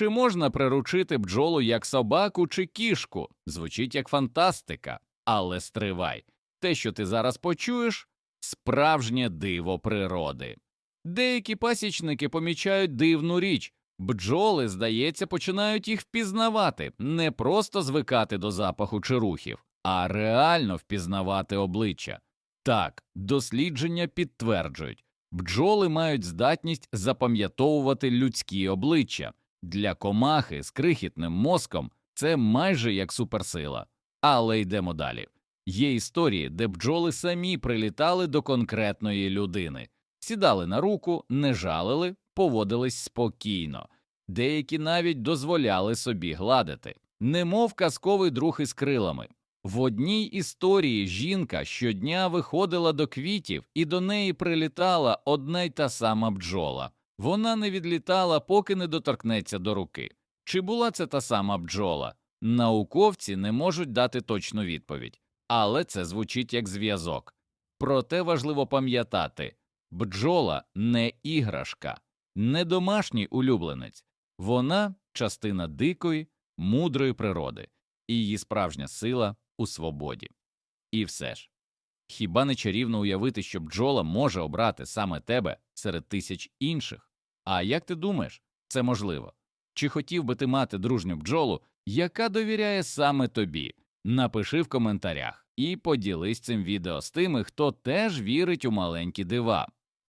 Чи можна приручити бджолу як собаку чи кішку? Звучить як фантастика, але стривай. Те, що ти зараз почуєш, справжнє диво природи. Деякі пасічники помічають дивну річ. Бджоли, здається, починають їх впізнавати, не просто звикати до запаху чи рухів, а реально впізнавати обличчя. Так, дослідження підтверджують, бджоли мають здатність запам'ятовувати людські обличчя. Для комахи з крихітним мозком це майже як суперсила. Але йдемо далі. Є історії, де бджоли самі прилітали до конкретної людини, сідали на руку, не жалили, поводились спокійно, деякі навіть дозволяли собі гладити, немов казковий друг із крилами. В одній історії жінка щодня виходила до квітів, і до неї прилітала одна й та сама бджола. Вона не відлітала, поки не доторкнеться до руки. Чи була це та сама бджола? Науковці не можуть дати точну відповідь, але це звучить як зв'язок. Проте важливо пам'ятати бджола не іграшка, не домашній улюбленець, вона частина дикої, мудрої природи, і її справжня сила у свободі. І все ж, хіба не чарівно уявити, що бджола може обрати саме тебе серед тисяч інших? А як ти думаєш, це можливо? Чи хотів би ти мати дружню бджолу, яка довіряє саме тобі? Напиши в коментарях і поділись цим відео з тими, хто теж вірить у маленькі дива.